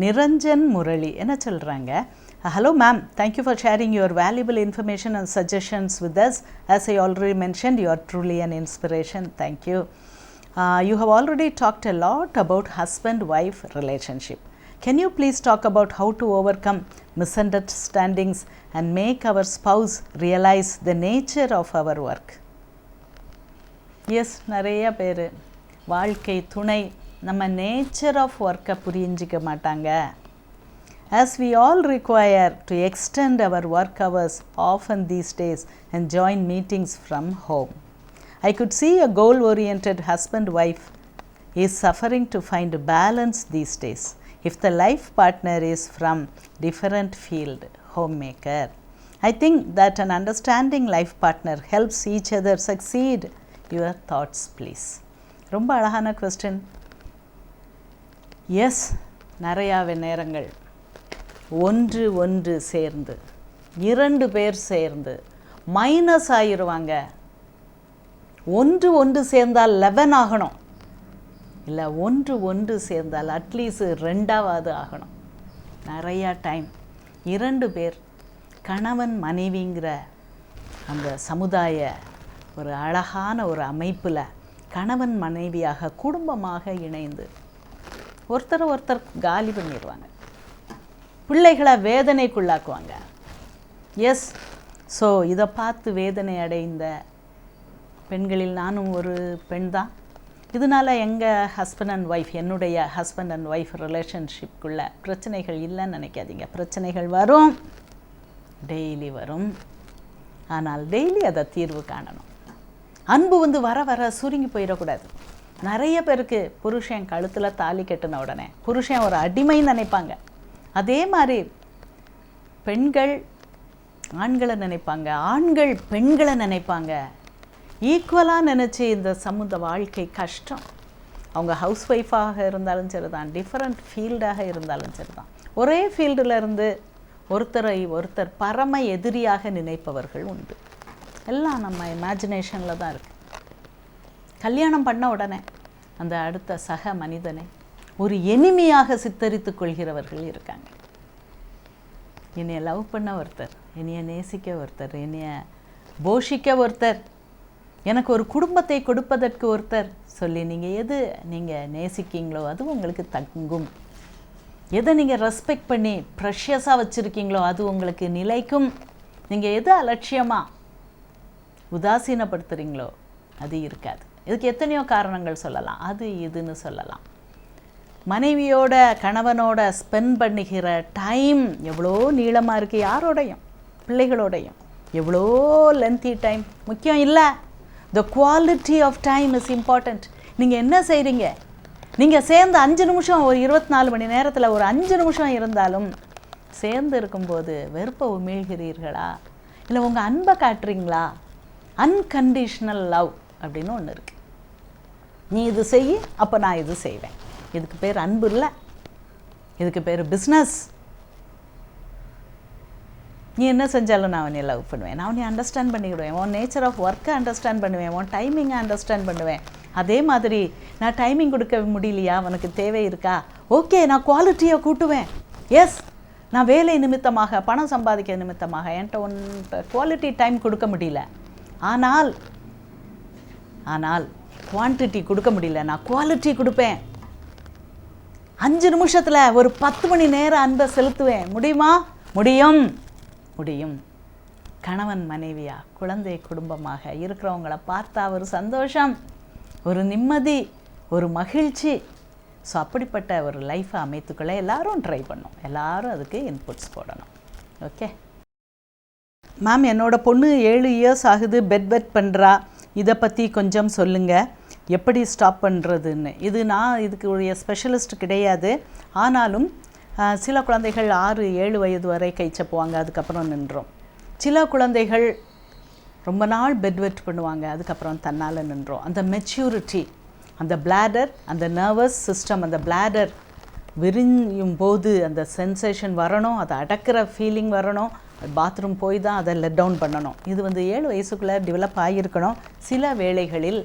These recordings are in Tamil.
நிரஞ்சன் முரளி என்ன சொல்கிறாங்க hello ma'am thank you for sharing your valuable information and suggestions with us as I already mentioned you are truly an inspiration thank you you have already talked a lot about husband wife relationship can you please talk about how to overcome misunderstandings and make our spouse realize the nature of our work yes நிறைய பேர் வாழ்க்கை துணை நம்ம நேச்சர் ஆஃப் ஒர்க்கை புரிஞ்சிக்க மாட்டாங்க as we all require to extend our work hours often these days and join meetings from home. I could see a goal oriented husband wife is suffering to find balance these days if the life partner is from different field homemaker i think that an understanding life partner helps each other succeed your thoughts please ரொம்ப அழகான கொஸ்டின் எஸ் நிறையாவே நேரங்கள். ஒன்று ஒன்று சேர்ந்து இரண்டு பேர் சேர்ந்து மைனஸ் ஆயிடுவாங்க ஒன்று ஒன்று சேர்ந்தால் லெவன் ஆகணும். இல்லை ஒன்று ஒன்று சேர்ந்தால் அட்லீஸ்ட் ரெண்டாவது ஆகணும். நிறையா டைம் இரண்டு பேர் கணவன் மனைவிங்கிற அந்த சமுதாய ஒரு அழகான ஒரு அமைப்பில் கணவன் மனைவியாக குடும்பமாக இணைந்து ஒருத்தர் ஒருத்தர் காலி பண்ணிடுவாங்க பிள்ளைகளை வேதனைக்குள்ளாக்குவாங்க. எஸ் ஸோ இதை பார்த்து வேதனை அடைந்த பெண்களில் நானும் ஒரு பெண் தான். இதனால் எங்கள் ஹஸ்பண்ட் அண்ட் ஒய்ஃப் என்னுடைய ஹஸ்பண்ட் அண்ட் ஒய்ஃப் ரிலேஷன்ஷிப்குள்ள பிரச்சனைகள் இல்லைன்னு நினைக்காதீங்க. பிரச்சனைகள் வரும். டெய்லி வரும். ஆனால் டெய்லி அதை தீர்வு காணணும். அன்பு வந்து வர வர சுருங்கி போயிடக்கூடாது. நிறைய பேருக்கு புருஷன் கழுத்தில் தாலி கட்டின உடனே புருஷன் ஒரு அடிமைன்னு நினைப்பாங்க. அதே மாதிரி பெண்கள் ஆண்களை நினைப்பாங்க. ஆண்கள் பெண்களை நினைப்பாங்க. ஈக்குவலாக நினச்சி இந்த சமூக வாழ்க்கை கஷ்டம். அவங்க ஹவுஸ் ஒய்ஃபாக இருந்தாலும் சரி தான் டிஃப்ரெண்ட் ஃபீல்டாக இருந்தாலும் சரி தான் ஒரே ஃபீல்டிலிருந்து ஒருத்தரை ஒருத்தர் பரம எதிரியாக நினைப்பவர்கள் உண்டு. எல்லாம் நம்ம இமேஜினேஷனில் தான் இருக்குது கல்யாணம் பண்ண உடனே அந்த அடுத்த சக மனிதனை ஒரு எனிமையாக சித்தரித்து கொள்கிறவர்கள் இருக்காங்க. என்னைய லவ் பண்ண ஒருத்தர் என்னைய நேசிக்க ஒருத்தர் என்னைய போஷிக்க ஒருத்தர் எனக்கு ஒரு குடும்பத்தை கொடுப்பதற்கு ஒருத்தர் சொல்லி நீங்கள் எது நீங்கள் நேசிக்கீங்களோ அது உங்களுக்கு தங்கும். எதை நீங்கள் ரெஸ்பெக்ட் பண்ணி ப்ரெஷியஸாக வச்சுருக்கீங்களோ அது உங்களுக்கு நிலைக்கும். நீங்கள் எது அலட்சியமாக உதாசீனப்படுத்துகிறீங்களோ அது இருக்காது. இதுக்கு எத்தனையோ காரணங்கள் சொல்லலாம். அது இதுன்னு சொல்லலாம். மனைவியோட கணவனோட ஸ்பெண்ட் பண்ணுகிற டைம் எவ்வளோ நீளமாக இருக்குது யாரோடையும்? பிள்ளைகளோடையும். எவ்வளோ லென்த்தி டைம் முக்கியம் இல்லை. The quality of time is important நீங்கள் என்ன செய்கிறீங்க நீங்கள் சேர்ந்து அஞ்சு நிமிஷம் ஒரு இருபத்தி நாலு மணி நேரத்தில் ஒரு அஞ்சு நிமிஷம் இருந்தாலும் சேர்ந்து இருக்கும்போது வெறுப்பை உமிழ்கிறீர்களா? இல்லை உங்கள் அன்பை காட்டுறீங்களா? அன்கண்டிஷ்னல் லவ் அப்படின்னு ஒன்று இருக்குது நீ இது செய் அப்போ நான் இது செய்வேன். இதுக்கு பேர் அன்பு இல்லை. இதுக்கு பேர் பிஸ்னஸ் நீ என்ன செஞ்சாலும் நான் அவனை லவ் பண்ணுவேன். நான் அவனை அண்டர்ஸ்டாண்ட் பண்ணிக்கிடுவேன். உன் நேச்சர் ஆஃப் ஒர்க்கை அண்டர்ஸ்டாண்ட் பண்ணுவேன். உன் டைமிங்கை அண்டர்ஸ்டாண்ட் பண்ணுவேன். அதே மாதிரி நான் டைமிங் கொடுக்க முடியலையா? உனக்கு தேவை இருக்கா? ஓகே நான் குவாலிட்டியை கூட்டுவேன். எஸ் நான் வேலை நிமித்தமாக பணம் சம்பாதிக்க நிமித்தமாக என்கிட்ட ஒன் குவாலிட்டி டைம் கொடுக்க முடியல. ஆனால் ஆனால் குவான்டிட்டி கொடுக்க முடியல. நான் குவாலிட்டி கொடுப்பேன். அஞ்சு நிமிஷத்தில் ஒரு பத்து மணி நேரம் அன்பை செலுத்துவேன். முடியுமா? முடியும். முடியும். கணவன் மனைவியா? குழந்தை குடும்பமாக? இருக்கிறவங்கள பார்த்தா ஒரு சந்தோஷம் ஒரு நிம்மதி ஒரு மகிழ்ச்சி. ஸோ அப்படிப்பட்ட ஒரு லைஃப்பை அமைத்துக்கொள்ள எல்லாரும் ட்ரை பண்ணும். எல்லாரும் அதுக்கு இன்புட்ஸ் போடணும். ஓகே மேம் என்னோட பொண்ணு ஏழு இயர்ஸ் ஆகுது. பெட் பெட் பண்ணுறா இதை பற்றி கொஞ்சம் சொல்லுங்கள் எப்படி ஸ்டாப் பண்ணுறதுன்னு இது நான் இதுக்கு உடைய ஸ்பெஷலிஸ்ட் கிடையாது. ஆனாலும் சில குழந்தைகள் ஆறு ஏழு வயது வரை கை சப்புவாங்க. அதுக்கப்புறம் நின்றோம். சில குழந்தைகள் ரொம்ப நாள் பெட் வெட் பண்ணுவாங்க. அதுக்கப்புறம் தன்னால் நின்றோம். அந்த மெச்சூரிட்டி அந்த பிளாடர் அந்த நர்வஸ் சிஸ்டம் அந்த பிளாடர் விரியும் போது அந்த சென்சேஷன் வரணும். அதை அடக்கிற ஃபீலிங் வரணும். பாத்ரூம் போய் தான் அதை லெட் டவுன் பண்ணணும். இது வந்து ஏழு வயசுக்குள்ளே டெவலப் ஆகியிருக்கணும். சில வேளைகளில்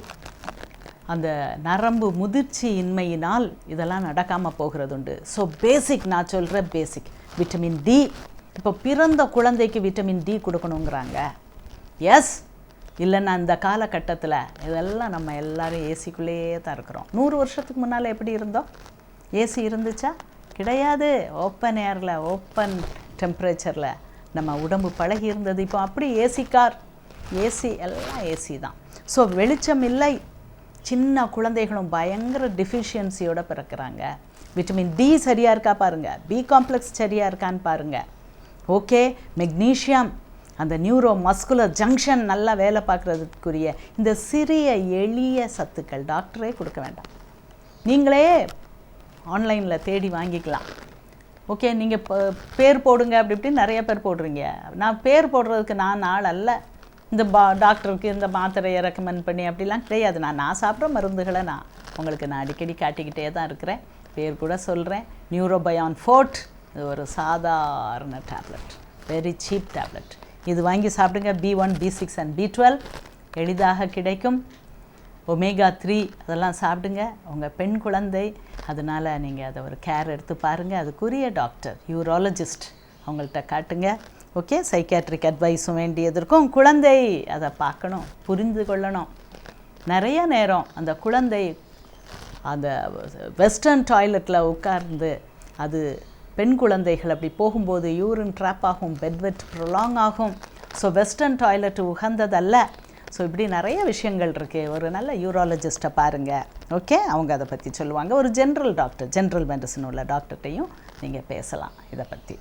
அந்த நரம்பு முதிர்ச்சி இன்மையினால் இதெல்லாம் நடக்காமல் போகிறது உண்டு. ஸோ பேசிக் நான் சொல்கிற பேசிக் விட்டமின் டி இப்போ பிறந்த குழந்தைக்கு விட்டமின் டி கொடுக்கணுங்கிறாங்க. எஸ் இல்லைன்னா இந்த காலகட்டத்தில் இதெல்லாம் நம்ம எல்லாரும் ஏசிக்குள்ளேயே தான் இருக்கிறோம். நூறு வருஷத்துக்கு முன்னால் எப்படி இருந்தோம்? ஏசி இருந்துச்சா? கிடையாது. ஓப்பன் ஏரில் ஓப்பன் டெம்பரேச்சரில் நம்ம உடம்பு பழகி இருந்தது. இப்போ அப்படி ஏசி கார் ஏசி எல்லாம் ஏசி தான். ஸோ வெளிச்சம் இல்லை. சின்ன குழந்தைகளும் பயங்கர டிஃபிஷியன்சியோடு பிறக்கிறாங்க. விட்டமின் டி சரியாக இருக்கா பாருங்கள் பி காம்ப்ளெக்ஸ் சரியாக இருக்கான்னு பாருங்கள் ஓகே மெக்னீஷியம் அந்த நியூரோ மஸ்குலர் ஜங்ஷன் நல்லா வேலை பார்க்குறதுக்குரிய இந்த சிறிய எளிய சத்துக்கள் டாக்டரே கொடுக்க வேண்டாம். நீங்களே ஆன்லைனில் தேடி வாங்கிக்கலாம். ஓகே நீங்கள் இப்போ பேர் போடுங்க அப்படி இப்படி நிறைய பேர் போடுறீங்க. நான் பேர் போடுறதுக்கு நான் ஆள் அல்ல. இந்த பா டாக்டருக்கு இந்த மாத்திரையை ரெக்கமெண்ட் பண்ணி அப்படிலாம் கிடையாது. நான் நான் சாப்பிட்ற மருந்துகளை நான் உங்களுக்கு நான் அடிக்கடி காட்டிக்கிட்டே தான் இருக்கிறேன். பேர் கூட சொல்கிறேன் நியூரோபயான் ஃபோர்ட் இது ஒரு சாதாரண டேப்லெட். Very cheap tablet. இது வாங்கி சாப்பிடுங்க. B one B six and B twelve எளிதாக கிடைக்கும். ஒமேகா த்ரீ அதெல்லாம் சாப்பிடுங்க. உங்கள் பெண் குழந்தை அதனால் நீங்கள் அதை ஒரு கேர் எடுத்து பாருங்கள் அதுக்குரிய டாக்டர் யூராலஜிஸ்ட் அவங்கள்ட்ட காட்டுங்க. ஓகே சைக்காட்ரிக் அட்வைஸும் வேண்டியது இருக்கும். குழந்தை அதை பார்க்கணும் புரிந்து கொள்ளணும். நிறைய நேரம் அந்த குழந்தை அந்த வெஸ்டர்ன் டாய்லெட்டில் உட்கார்ந்து அது பெண் குழந்தைகள் அப்படி போகும்போது யூரின் ட்ராப் ஆகும் பெட்வெட் ப்ரொலாங் ஆகும். ஸோ வெஸ்டர்ன் டாய்லெட் உகந்ததல்ல. ஸோ இப்படி நிறைய விஷயங்கள் இருக்குது ஒரு நல்ல யூராலஜிஸ்ட்டை பாருங்கள் ஓகே அவங்க அதை பற்றி சொல்லுவாங்க. ஒரு ஜென்ரல் டாக்டர் ஜென்ரல் மெடிசன் உள்ள டாக்டர்கிட்டையும் நீங்கள் பேசலாம் இதை பற்றி